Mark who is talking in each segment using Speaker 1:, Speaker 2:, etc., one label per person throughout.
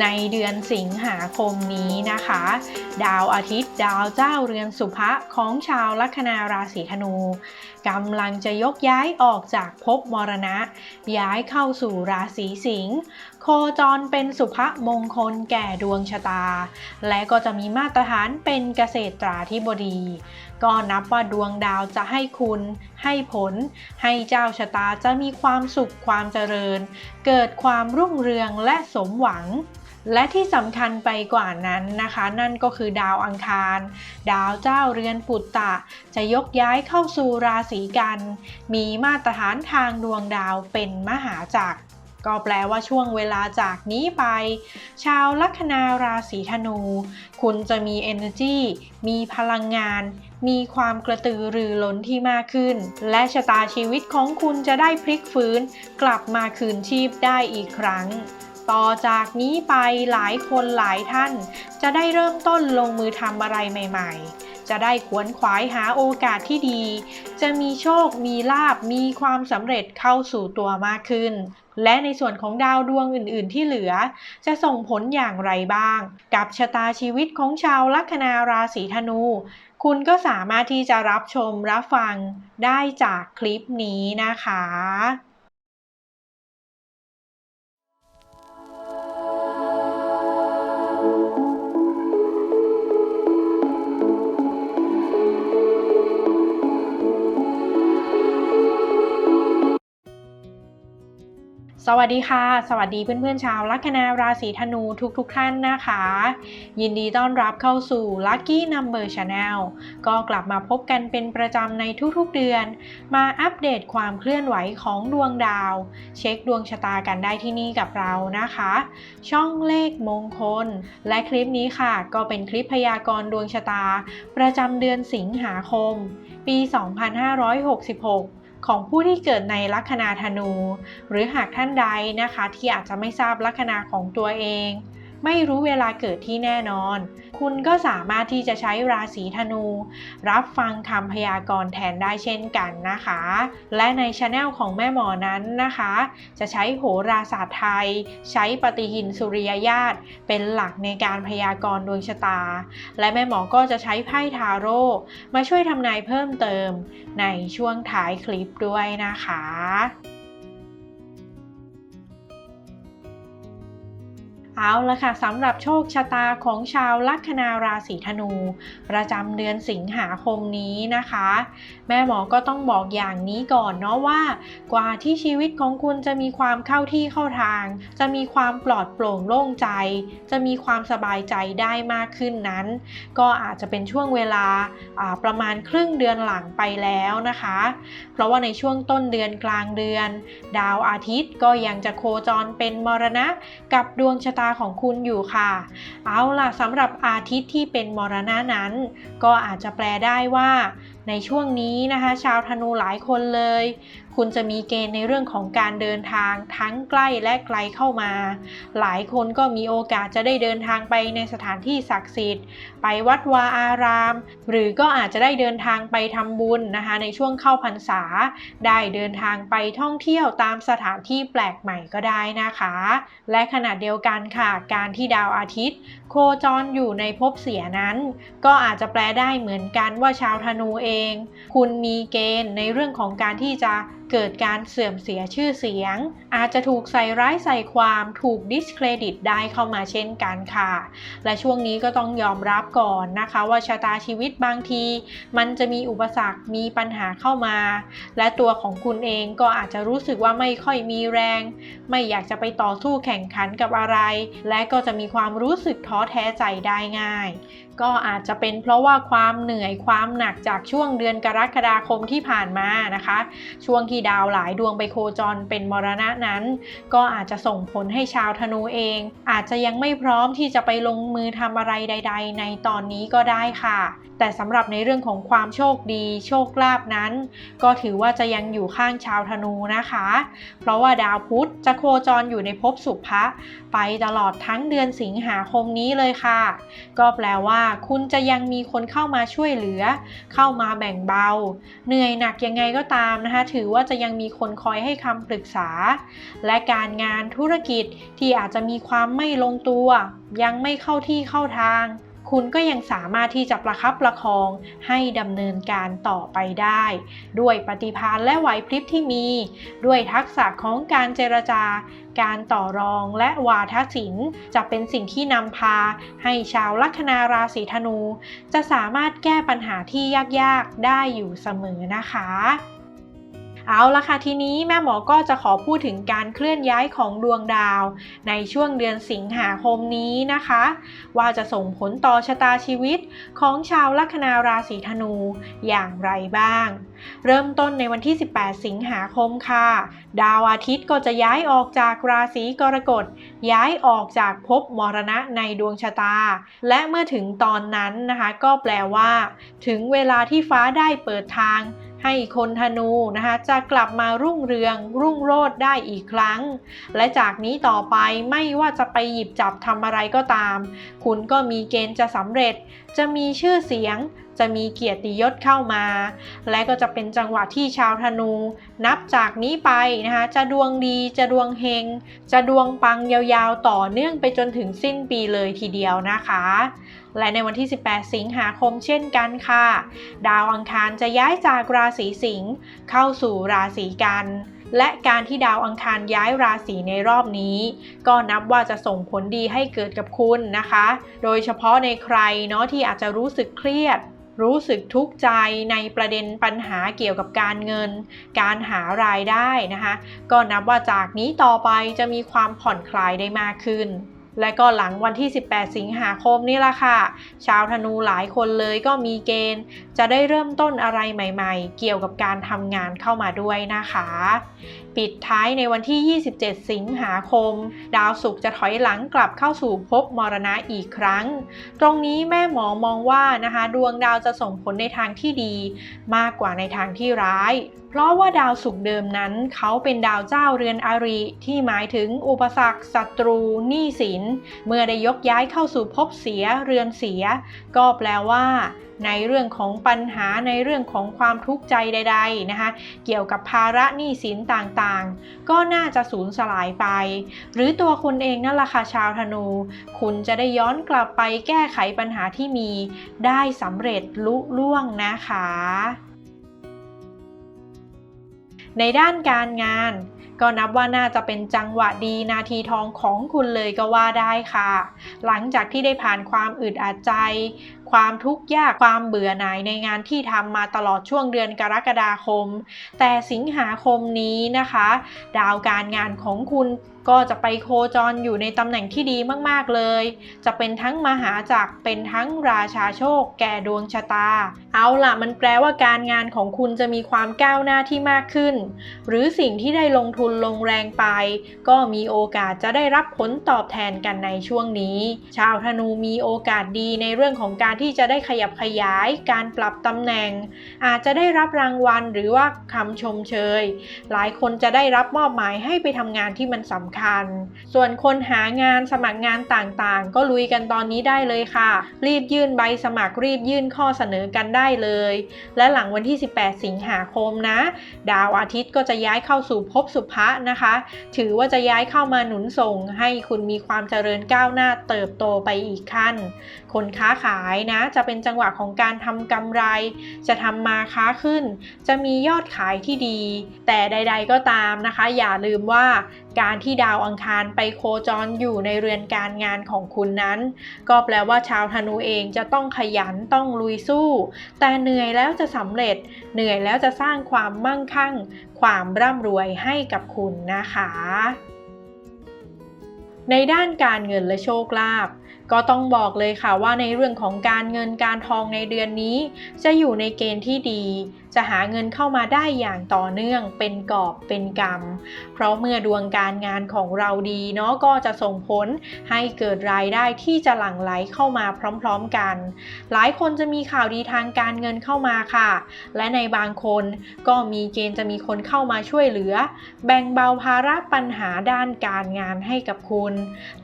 Speaker 1: ในเดือนสิงหาคมนี้นะคะ ดาวอาทิตย์ดาวเจ้าเรือนสุภะของชาวลัคนาราศีธนูกำลังจะยกย้ายออกจากภพมรณะ ย้ายเข้าสู่ราศีสิงห์โคจรเป็นสุภมงคลแก่ดวงชะตา และก็จะมีมาตรฐานเป็นเกษตราธิบดี ก็นับว่าดวงดาวจะให้คุณ ให้ผล ให้เจ้าชะตาจะมีความสุขความเจริญ เกิดความรุ่งเรืองและสมหวัง และที่สำคัญไปกว่านั้นนะคะ นั่นก็คือดาวอังคาร ดาวเจ้าเรือนปุตตะ จะยกย้ายเข้าสู่ราศีกัน มีมาตรฐานทางดวงดาวเป็นมหาจักรก็แปลว่าช่วงเวลาจากนี้ไป ชาวลัคนาราศีธนู คุณจะมี energy มีพลังงาน มีความกระตือรือร้นที่มากขึ้น และชะตาชีวิตของคุณจะได้พลิกฟื้น กลับมาคืนชีพได้อีกครั้ง ต่อจากนี้ไปหลายคนหลายท่าน จะได้เริ่มต้นลงมือทำอะไรใหม่ ๆ จะได้ขวนขวายหาโอกาสที่ดี จะมีโชค มีลาบ มีความสำเร็จเข้าสู่ตัวมากขึ้น และในส่วนของดาวดวงอื่น ๆ ที่เหลือ จะส่งผลอย่างไรบ้าง กับชะตาชีวิตของชาวลัคนาราศีธนู คุณก็สามารถที่จะรับชมรับฟังได้จากคลิปนี้นะคะ สวัสดีค่ะ สวัสดีเพื่อนๆชาวลัคนาราศีธนูทุกๆทท่านนะคะ ยินดีต้อนรับเข้าสู่ Lucky Number Channel ก็กลับมาพบกันเป็นประจำในทุกๆเดือน มาอัปเดตความเคลื่อนไหวของดวงดาว เช็คดวงชะตากันได้ที่นี่กับเรานะคะ ช่องเลขมงคล และคลิปนี้ค่ะ ก็เป็นคลิปพยากรณ์ดวงชะตา ประจำเดือนสิงหาคม ปี 2566 ของผู้ที่เกิดในลัคนาธนู หรือหากท่านใดนะคะที่อาจจะไม่ทราบลัคนาของตัวเอง ไม่รู้เวลาเกิดที่แน่นอน คุณก็สามารถที่จะใช้ราศีธนู รับฟังคำพยากรณ์แทนได้เช่นกันนะคะ และในช anel ของแม่หมอนั้นนะคะ จะใช้โหราศาสตร์ไทย ใช้ปฏิหินสุริยญาตเป็นหลักในการพยากรณ์ดวงชะตา และแม่หมอก็จะใช้ไพ่ทาโร่มาช่วยทำนายเพิ่มเติมในช่วงท้ายคลิปด้วยนะคะ เอาละค่ะสำหรับโชคชะตาของชาวลัคนาราศีธนู ประจำเดือนสิงหาคมนี้นะคะ แม่หมอก็ต้องบอกอย่างนี้ก่อนเนาะว่า กว่าที่ชีวิตของคุณจะมีความเข้าที่เข้าทาง จะมีความปลอดโปร่งโล่งใจ จะมีความสบายใจได้มากขึ้นนั้น ก็อาจจะเป็นช่วงเวลาประมาณครึ่งเดือนหลังไปแล้วนะคะ เพราะว่าในช่วงต้นเดือนกลางเดือน ดาวอาทิตย์ก็ยังจะโคจรเป็นมรณะกับดวงชะตาของคุณอยู่ค่ะ เอาล่ะสำหรับอาทิตย์ที่เป็นมรณะนั้น ก็อาจจะแปลได้ว่า ในช่วงนี้นะคะ ชาวธนูหลายคนเลย คุณจะมีเกณฑ์ในเรื่องของการเดินทางทั้งใกล้และไกลเข้ามา หลายคนก็มีโอกาสจะได้เดินทางไปในสถานที่ศักดิ์สิทธิ์ ไปวัดวาอาราม หรือก็อาจจะได้เดินทางไปทำบุญนะคะ ในช่วงเข้าพรรษา ได้เดินทางไปท่องเที่ยวตามสถานที่แปลกใหม่ก็ได้นะคะ และขณะเดียวกันค่ะ การที่ดาวอาทิตย์ โคจรอยู่ในภพเสียนั้น ก็อาจจะแปลได้เหมือนกันว่าชาวธนูเอง คุณมีเกณฑ์ในเรื่องของการที่จะ เกิดการเสื่อมเสียชื่อเสียง อาจจะถูกใส่ร้ายใส่ความถูกดิสเครดิตได้เข้ามาเช่นกันค่ะ และช่วงนี้ก็ต้องยอมรับก่อนนะคะ ว่าชะตาชีวิตบางที มันจะมีอุปสรรคมีปัญหาเข้ามา และตัวของคุณเองก็อาจจะรู้สึกว่าไม่ค่อยมีแรง ไม่อยากจะไปต่อสู้แข่งขันกับอะไร และก็จะมีความรู้สึกท้อแท้ใจได้ง่าย ก็อาจจะเป็นเพราะว่าความเหนื่อยความหนักจากช่วงเดือนกรกฎาคมที่ผ่านมานะคะ ช่วงที่ดาวหลายดวงไปโคจรเป็นมรณะนั้น ก็อาจจะส่งผลให้ชาวธนูเอง อาจจะยังไม่พร้อมที่จะไปลงมือทำอะไรใด ๆ ในตอนนี้ก็ได้ค่ะ แต่สำหรับในเรื่องของความโชคดี โชคลาภนั้น ก็ถือว่าจะยังอยู่ข้างชาวธนูนะคะ เพราะว่าดาวพุธจะโคจรอยู่ในภพสุภะไปตลอดทั้งเดือนสิงหาคมนี้เลยค่ะ ก็แปลว่าคุณจะยังมีคนเข้ามาช่วยเหลือ เข้ามาแบ่งเบา เหนื่อยหนักยังไงก็ตามนะคะ ถือว่าจะยังมีคนคอยให้คำปรึกษา และการงานธุรกิจที่อาจจะมีความไม่ลงตัว ยังไม่เข้าที่เข้าทาง คุณก็ยังสามารถที่จะประคับประคองให้ดำเนินการต่อไปได้ ด้วยปฏิภาณและไหวพริบที่มี ด้วยทักษะของการเจรจา การต่อรองและวาทศิลป์ จะเป็นสิ่งที่นำพา ให้ชาวลัคนาราศีธนู จะสามารถแก้ปัญหาที่ยากๆได้อยู่เสมอนะคะ เอาละค่ะทีนี้แม่หมอก็จะขอพูดถึงการเคลื่อนย้ายของดวงดาว ในช่วงเดือนสิงหาคมนี้นะคะ ว่าจะส่งผลต่อชะตาชีวิตของชาวลัคนาราศีธนูอย่างไรบ้าง เริ่มต้นในวันที่ 18 สิงหาคมค่ะ ดาวอาทิตย์ก็จะย้ายออกจากราศีกรกฎย้ายออกจากภพมรณะในดวงชะตา และเมื่อถึงตอนนั้นนะคะ ก็แปลว่า ถึงเวลาที่ฟ้าได้เปิดทาง ให้คนธนูนะคะจะกลับมารุ่งเรืองรุ่งโรจน์ได้อีกครั้ง และจากนี้ต่อไปไม่ว่าจะไปหยิบจับทำอะไรก็ตาม คุณก็มีเกณฑ์จะสำเร็จ จะมีชื่อเสียง จะมีเกียรติยศเข้ามา และก็จะเป็นจังหวะที่ชาวธนู นับจากนี้ไปนะคะจะดวงดีจะดวงเฮง จะดวงปังยาวๆต่อเนื่องไปจนถึงสิ้นปีเลยทีเดียวนะคะ และในวันที่ 18 สิงหาคมเช่นกันค่ะ ดาวอังคารจะย้ายจากราศีสิงห์เข้าสู่ราศีกัน และการที่ดาวอังคารย้ายราศีในรอบนี้ ก็นับว่าจะส่งผลดีให้เกิดกับคุณนะคะ โดยเฉพาะในใครเนาะที่อาจจะรู้สึกเครียด รู้สึกทุกข์ใจในประเด็นปัญหาเกี่ยวกับการเงิน การหารายได้นะคะ ก็นับว่าจากนี้ต่อไปจะมีความผ่อนคลายได้มากขึ้น และก็หลังวันที่ 18 สิงหาคมนี่ละค่ะ ชาวธนูหลายคนเลยก็มีเกณฑ์ จะได้เริ่มต้นอะไรใหม่ๆ เกี่ยวกับการทำงานเข้ามาด้วยนะคะ ปิดท้ายในวันที่ 27 สิงหาคม ดาวศุกร์จะถอยหลังกลับเข้าสู่ภพมรณะอีกครั้ง ตรงนี้แม่หมอมองว่านะคะ ดวงดาวจะส่งผลในทางที่ดี มากกว่าในทางที่ร้าย เพราะว่าดาวศุกร์เดิมนั้น เขาเป็นดาวเจ้าเรือนอาริที่หมายถึงอุปสรรคศัตรูหนี้สิน เมื่อได้ยกย้ายเข้าสู่ภพเสียเรือนเสีย ก็แปลว่าในเรื่องของปัญหาในเรื่องของความทุกข์ใจใด ๆนะคะ เกี่ยวกับภาระหนี้สินต่างๆ ก็น่าจะสูญสลายไป หรือตัวคุณเองนั่นแหละค่ะชาวธนู คุณจะได้ย้อนกลับไปแก้ไขปัญหาที่มี ได้สำเร็จลุล่วงนะคะ ในด้านการงาน ก็นับว่าน่าจะเป็นจังหวะดีนาทีทองของคุณเลยก็ว่าได้ค่ะ หลังจากที่ได้ผ่านความอึดอัดใจ ความทุกข์ยากความเบื่อหน่ายในงานที่ทำมาตลอดช่วงเดือนกรกฎาคม แต่สิงหาคมนี้นะคะ ดาวการงานของคุณก็จะไปโคจรอยู่ในตำแหน่งที่ดีมากๆเลย จะเป็นทั้งมหาจักรเป็นทั้งราชาโชค แก่ดวงชะตา เอาล่ะมันแปลว่าการงานของคุณจะมีความก้าวหน้าที่มากขึ้น หรือสิ่งที่ได้ลงทุนลงแรงไป ก็มีโอกาสจะได้รับผลตอบแทนกันในช่วงนี้ ชาวธนูมีโอกาสดีในเรื่องของการที่จะได้ขยับขยาย การปรับตำแหน่ง อาจจะได้รับรางวัลหรือว่าคำชมเชย หลายคนจะได้รับมอบหมายให้ไปทำงานที่มันสำคัญ ส่วนคนหางานสมัครงานต่างๆ ก็ลุยกันตอนนี้ได้เลยค่ะ รีบยื่นใบสมัครรีบยื่นข้อเสนอกันได้เลย และหลังวันที่ 18 สิงหาคมนะ ดาวอาทิตย์ก็จะย้ายเข้าสู่ภพสุภะนะคะ ถือว่าจะย้ายเข้ามาหนุนส่ง ให้คุณมีความเจริญก้าวหน้าเติบโตไปอีกขั้น คนค้าขายนะ จะเป็นจังหวะของการทำกำไร จะทำมาค้าขึ้น จะมียอดขายที่ดี แต่ใด ๆ ก็ตามนะคะ อย่าลืมว่าการที่ดาวอังคารไปโคจรอยู่ในเรือนการงานของคุณนั้น ก็แปลว่าชาวธนูเองจะต้องขยันต้องลุยสู้ แต่เหนื่อยแล้วจะสำเร็จ เหนื่อยแล้วจะสร้างความมั่งคั่ง ความร่ำรวยให้กับคุณนะคะ ในด้านการเงินและโชคลาภ ก็ต้องบอกเลยค่ะว่าในเรื่องของการเงินการทองในเดือนนี้ จะอยู่ในเกณฑ์ที่ดี จะหาเงินเข้ามาได้อย่างต่อเนื่องเป็นกอบเป็นกรรม เพราะเมื่อดวงการงานของเราดีเนาะก็จะส่งผลให้เกิดรายได้ที่จะหลั่งไหลเข้ามาพร้อมๆกัน หลายคนจะมีข่าวดีทางการเงินเข้ามาค่ะ และในบางคนก็มีเกณฑ์จะมีคนเข้ามาช่วยเหลือ แบ่งเบาภาระปัญหาด้านการงานให้กับคุณ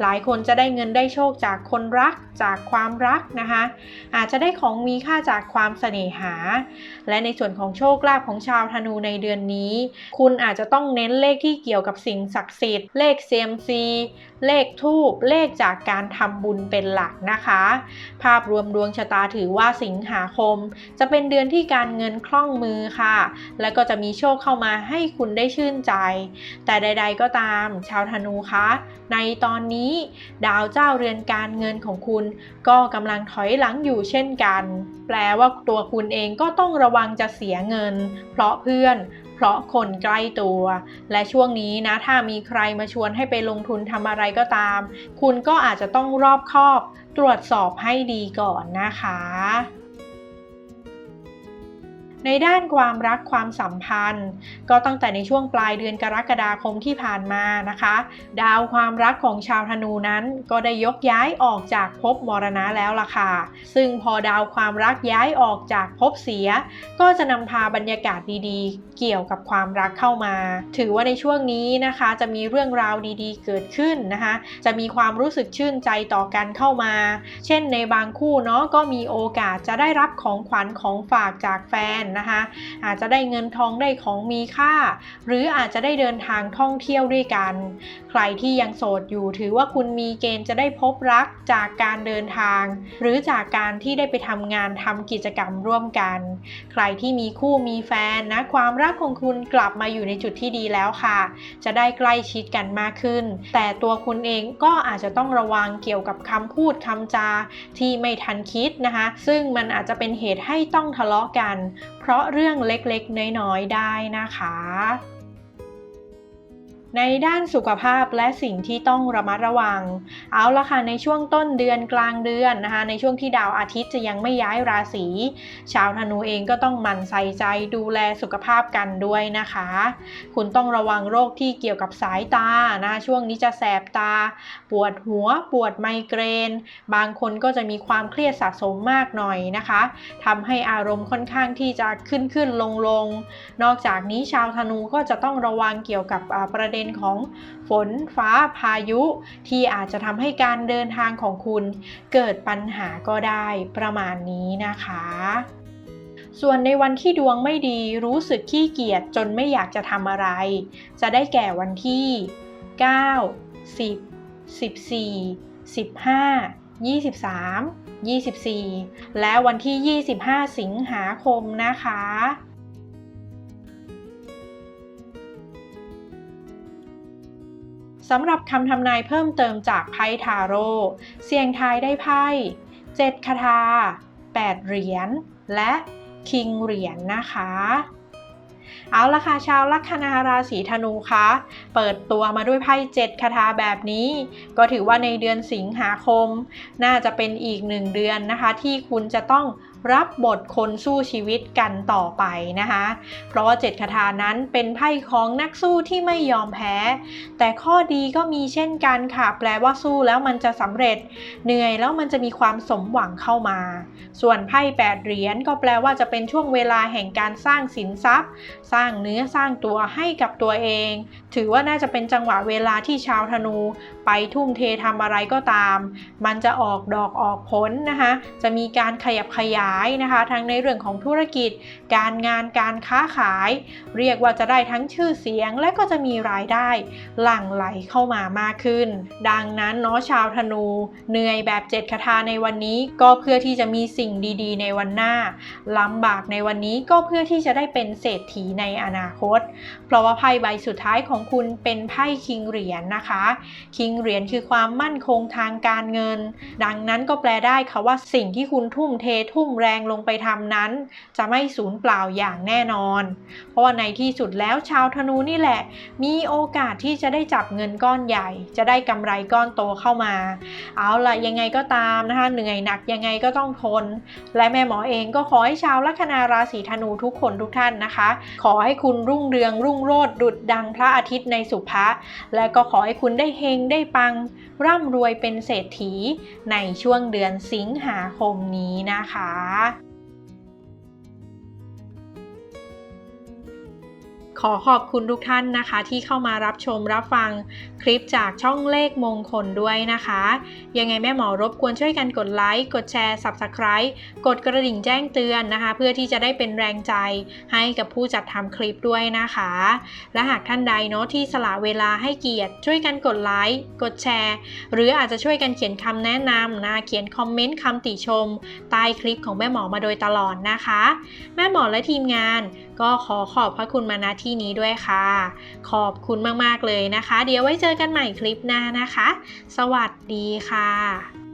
Speaker 1: หลายคนจะได้เงินได้โชคจากคนรักจากความรักนะคะ อาจจะได้ของมีค่าจากความเสน่หา และในส่วนของโชคลาภของชาวธนูในเดือนนี้ คุณอาจจะต้องเน้นเลขที่เกี่ยวกับสิ่งศักดิ์สิทธิ์ เลข CMC เลขทูบเลขจากการทำบุญเป็นหลักนะคะ ภาพรวมดวงชะตาถือว่าสิงหาคม จะเป็นเดือนที่การเงินคล่องมือค่ะ และก็จะมีโชคเข้ามาให้คุณได้ชื่นใจ แต่ใด ๆ ก็ตาม ชาวธนูคะในตอนนี้ ดาวเจ้าเรือนการเงินของคุณ ก็กำลังถอยหลังอยู่เช่นกัน แปลว่าตัวคุณเองก็ต้องระวังจะเสียเงิน เพราะเพื่อน เพราะคนใกล้ตัว และช่วงนี้นะถ้ามีใครมาชวนให้ไปลงทุนทำอะไรก็ตาม คุณก็อาจจะต้องรอบคอบ ตรวจสอบให้ดีก่อนนะคะ ในด้านความรักความสัมพันธ์ ก็ตั้งแต่ในช่วงปลายเดือนกรกฎาคมที่ผ่านมานะคะ ดาวความรักของชาวธนูนั้น ก็ได้ยกย้ายออกจากภพมรณะแล้วล่ะค่ะ ซึ่งพอดาวความรักย้ายออกจากภพเสีย ก็จะนำพาบรรยากาศดีๆ เกี่ยวกับความรักเข้ามา ถือว่าในช่วงนี้นะคะ จะมีเรื่องราวดีๆ เกิดขึ้นนะคะ จะมีความรู้สึกชื่นใจต่อกันเข้ามา เช่นในบางคู่เนาะก็มีโอกาสจะได้รับของขวัญของฝากจากแฟนนะคะอาจจะได้เงินทองได้ของมีค่า หรืออาจจะได้เดินทางท่องเที่ยวด้วยกัน ใครที่ยังโสดอยู่ถือว่าคุณมีเกณฑ์จะได้พบรักจากการเดินทาง หรือจากการที่ได้ไปทำงานทำกิจกรรมร่วมกัน ใครที่มีคู่มีแฟนนะความรักของคุณกลับมาอยู่ในจุดที่ดีแล้วค่ะ จะได้ใกล้ชิดกันมากขึ้น แต่ตัวคุณเองก็อาจจะต้องระวังเกี่ยวกับคำพูดคำจาที่ไม่ทันคิดนะคะ ซึ่งมันอาจจะเป็นเหตุให้ต้องทะเลาะกัน ราะเรื่องเล็กๆ น้อยๆ ได้นะคะ ในด้านสุขภาพและสิ่งที่ต้องระมัดระวัง เอาละค่ะในช่วงต้นเดือนกลางเดือนนะคะ ในช่วงที่ดาวอาทิตย์จะยังไม่ย้ายราศี ชาวธนูเองก็ต้องหมั่นใส่ใจดูแลสุขภาพกันด้วยนะคะ คุณต้องระวังโรคที่เกี่ยวกับสายตานะช่วงนี้จะแสบตา ปวดหัว ปวดไมเกรน บางคนก็จะมีความเครียดสะสมมากหน่อยนะคะทำให้อารมณ์ค่อนข้างที่จะขึ้นขึ้นลงลงนอกจากนี้ชาวธนูก็จะต้องระวังเกี่ยวกับประเด็นของฝนฟ้าพายุ ที่อาจจะทำให้การเดินทางของคุณเกิดปัญหาก็ได้ประมาณนี้นะคะส่วนในวันที่ดวงไม่ดีรู้สึกขี้เกียจจนไม่อยากจะทำอะไร จะได้แก่วันที่ 9 10 14 15 23 24 และวันที่ 25 สิงหาคมนะคะ สำหรับคำทำนายเพิ่มเติมจากไพ่ทาโร่เสี่ยงทายได้ไพ่7คาถา8เหรียญและคิงเหรียญนะคะ เอาละค่ะชาวลัคนาราศีธนูคะ เปิดตัวมาด้วยไพ่เจ็ดคาถาแบบนี้ ก็ถือว่าในเดือนสิงหาคม น่าจะเป็นอีกหนึ่งเดือนนะคะ ที่คุณจะต้อง รับบทคนสู้ชีวิตกันต่อไปนะคะ เพราะว่าเจ็ดคาถานั้นเป็นไพ่ของนักสู้ที่ไม่ยอมแพ้ แต่ข้อดีก็มีเช่นกันค่ะ แปลว่าสู้แล้วมันจะสำเร็จ เหนื่อยแล้วมันจะมีความสมหวังเข้ามา ส่วนไพ่แปดเหรียญก็แปลว่าจะเป็นช่วงเวลาแห่งการสร้างสินทรัพย์ สร้างเนื้อสร้างตัวให้กับตัวเอง ถือว่าน่าจะเป็นจังหวะเวลาที่ชาวธนู ไปทุ่มเททำอะไรก็ตาม มันจะออกดอกออกผลนะคะ จะมีการขยับขยายนะคะ ทั้งในเรื่องของธุรกิจ การงานการค้าขาย เรียกว่าจะได้ทั้งชื่อเสียงและก็จะมีรายได้ หลั่งไหลเข้ามามากขึ้น ดังนั้นเนาะชาวธนู เหนื่อยแบบเจ็ดคาถาในวันนี้ก็เพื่อที่จะมีสิ่งดีๆ ในวันหน้าลำบากในวันนี้ก็เพื่อที่จะได้เป็นเศรษฐีในอนาคต เพราะว่าไพ่ใบสุดท้ายของคุณเป็นไพ่คิงเหรียญนะคะ คิงเหรียญคือความมั่นคงทางการเงิน ดังนั้นก็แปลได้ค่ะว่าสิ่งที่คุณทุ่มเททุ่มแรงลงไปทำนั้น จะไม่สูญเปล่าอย่างแน่นอน เพราะว่าในที่สุดแล้วชาวธนูนี่แหละ มีโอกาสที่จะได้จับเงินก้อนใหญ่ จะได้กำไรก้อนโตเข้ามา เอาล่ะยังไงก็ตามนะคะเหนื่อยหนักยังไงก็ต้องทน และแม่หมอเองก็ขอให้ชาวลัคนาราศีธนูทุกคนทุกท่านนะคะ ขอให้คุณรุ่งเรืองรุ่งโรจน์ดุดดังพระอาทิตย์ในสุภะและก็ขอให้คุณได้เฮงได้ปัง ร่ำรวยเป็นเศรษฐีในช่วงเดือนสิงหาคมนี้นะคะคะ ขอขอบคุณทุกท่านนะคะ ที่เข้ามารับชมรับฟังคลิปจากช่องเลขมงคลด้วยนะคะ ยังไงแม่หมอรบกวนช่วยกันกดไลค์ กดแชร์ Subscribe กดกระดิ่งแจ้งเตือนนะคะ เพื่อที่จะได้เป็นแรงใจให้กับผู้จัดทำคลิปด้วยนะคะ และหากท่านใดเนาะที่สละเวลาให้เกียรติ ช่วยกันกดไลค์ กดแชร์ หรืออาจจะช่วยกันเขียนคำแนะนำนะเขียนคอมเมนต์คำติชมใต้คลิปของแม่หมอมาโดยตลอดนะคะ แม่หมอและทีมงาน ก็ขอขอบพระคุณมาณที่นี้ด้วยค่ะ ขอบคุณมากๆเลยนะคะ เดี๋ยวไว้เจอกันใหม่คลิปหน้านะคะ สวัสดีค่ะ